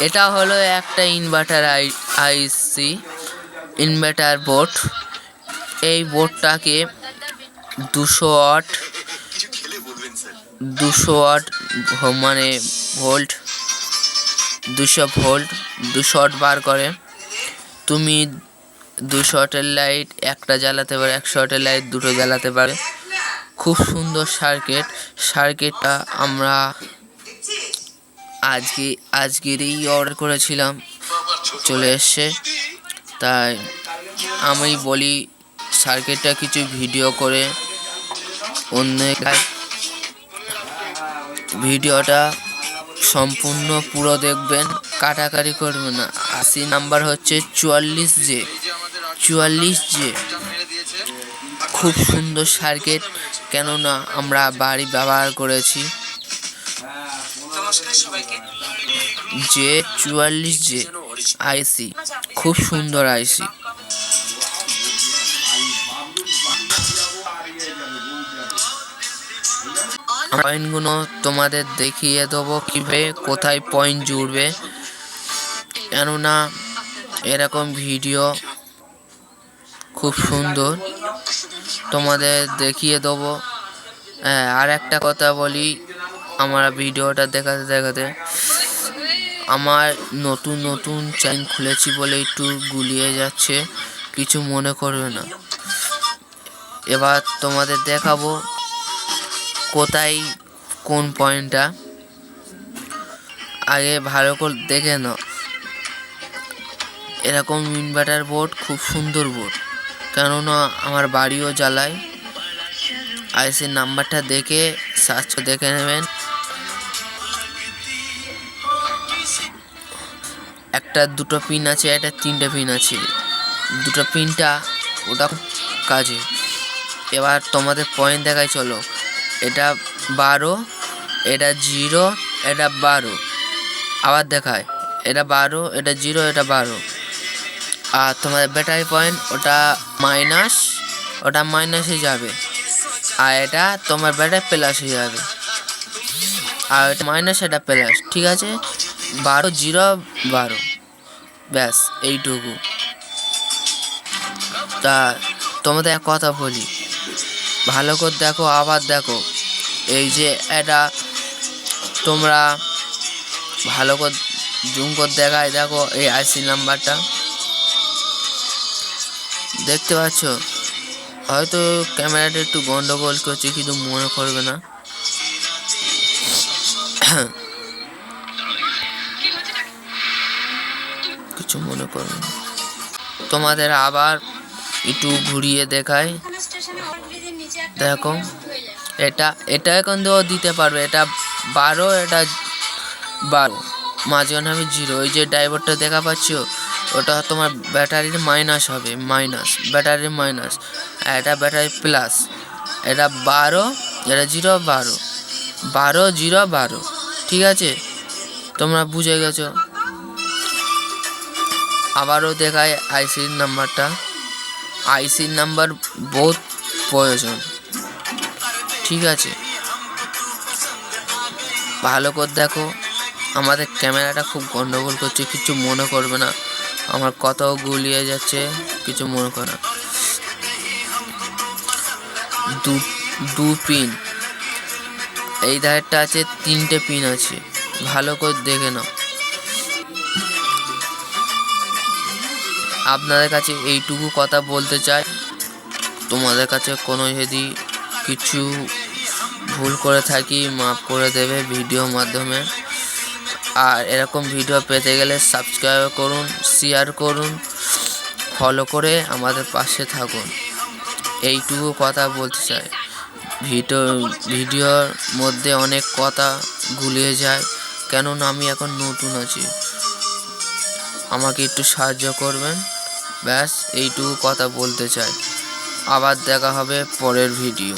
এটা হলো একটা inverter I IC inverter board এই বোর্ডটাকে দুশো ওয়াট দুশো ভ- মানে ভোল্ট দুশো ভোল্ট দুশো ওয়াট বার করে। তুমি দুশো ওয়াটের লাইট একটা জ্বালাতে পারে, একশো ওয়াটের লাইট দুটো জ্বালাতে পারে। খুব সুন্দর সার্কিট সার্কিটটা আমরা আজকে, আজকেরই অর্ডার করেছিলাম। চলে এসছে। তাই আমি বলি সার্কিটটা কিছু ভিডিও করে অন্য ভিডিওটা সম্পূর্ণ পুরো দেখবেন, কাটাকাটি করবেন না। আশি নাম্বার হচ্ছে চুয়াল্লিশ জে চুয়াল্লিশ জে খুব সুন্দর সার্কিট কেননা আমরা বাড়ি ব্যবহার করেছি। যে চুয়াল্লিশ জে আইসি। খুব সুন্দর আইসি। পয়েন্টগুলো তোমাদের দেখিয়ে দেবো কীভাবে, কোথায় পয়েন্ট জুড়বে। কেননা এরকম ভিডিও খুব সুন্দর। তোমাদের দেখিয়ে দেবো। হ্যাঁ আর একটা কথা বলি আমার ভিডিওটা দেখাতে দেখাতে আমার নতুন নতুন চ্যানেল খুলেছি বলে একটু গুলিয়ে যাচ্ছে, কিছু মনে করবে না। এবার তোমাদের দেখাবো কোথায় কোন পয়েন্টটা। আগে ভালো করে দেখে নাও। এরকম ইনভার্টার বোর্ড খুব সুন্দর বোর্ড কেননা আমার বাড়িও জ্বালায়। আইসির নাম্বারটা দেখে সার্চ দেখে নেবেন। একটা দুটো পিন আছে, একটা তিনটে পিন আছে। দুটো পিনটা ওটা কাজে। এবার তোমাদের পয়েন্ট দেখায় চলো। এটা বারো, এটা জিরো, এটা বারো। আবার দেখায় এটা বারো, এটা জিরো, এটা বারো। আর তোমাদের ব্যাটারি পয়েন্ট ওটা মাইনাস ওটা মাইনাসে যাবে। আর এটা তোমার ব্যাটারি প্লাস হয়ে যাবে। আর এটা মাইনাস এটা প্লাস ঠিক আছে? বারো, জিরো, বারো। ব্যাস, এইটুকু। তা, তোমাদের এক কথা বলি। ভালো করে দেখো, আবার দেখো। এই যে এটা, তোমরা ভালো করে জুম করে দেখায়, দেখো এই আইসি নাম্বারটা দেখতে পাচ্ছ? হয়তো ক্যামেরাটা একটু গন্ডগোল করছে, কিন্তু মনে করবে না। কিছু মনে করবে না। তোমাদের আবার একটু ঘুরিয়ে দেখায় দেখো, এটা এটা এখন দিয়েও দিতে পারবে, এটা বারো এটা বারো। মাঝখানে আমি জিরো। ওই যে ড্রাইভারটা দেখা পাচ্ছ, ওটা তোমার ব্যাটারির মাইনাস হবে মাইনাস ব্যাটারির মাইনাস এটা ব্যাটারি প্লাস এটা বারো, এটা জিরো, বারো। বারো, জিরো, বারো। ঠিক আছে? তোমরা বুঝে গেছো? আবারও দেখায় আইসির নাম্বারটা। আইসির নাম্বার বহুত প্রয়োজন। ঠিক আছে। ভালো করে দেখো। আমাদের ক্যামেরাটা খুব গন্ডগোল করছে, কিছু মনে করবে না। আমার কথাও গুলিয়ে যাচ্ছে, কিছু মনে করে না। দু দু পিন। এই ধারটা আছে, তিনটে পিন আছে। ভালো করে দেখে নাও। আপনাদের কাছে এইটুকু কথা বলতে চাই। তোমাদের কাছে কোনো যদি কিছু ভুল করে থাকি, মাফ করে দেবে ভিডিওর মাধ্যমে। আর এরকম ভিডিও পেতে গেলে সাবস্ক্রাইব করুন শেয়ার করুন ফলো করে আমাদের পাশে থাকুন। এইটুকু কথা বলতে চাই। ভিডিও, ভিডিওর মধ্যে অনেক কথা গুলিয়ে যায়, কেননা আমি এখন নতুন আছি। আমাকে একটু সাহায্য করবেন। ব্যাস এইটুকু কথা বলতে চাই। আবার দেখা হবে পরের ভিডিও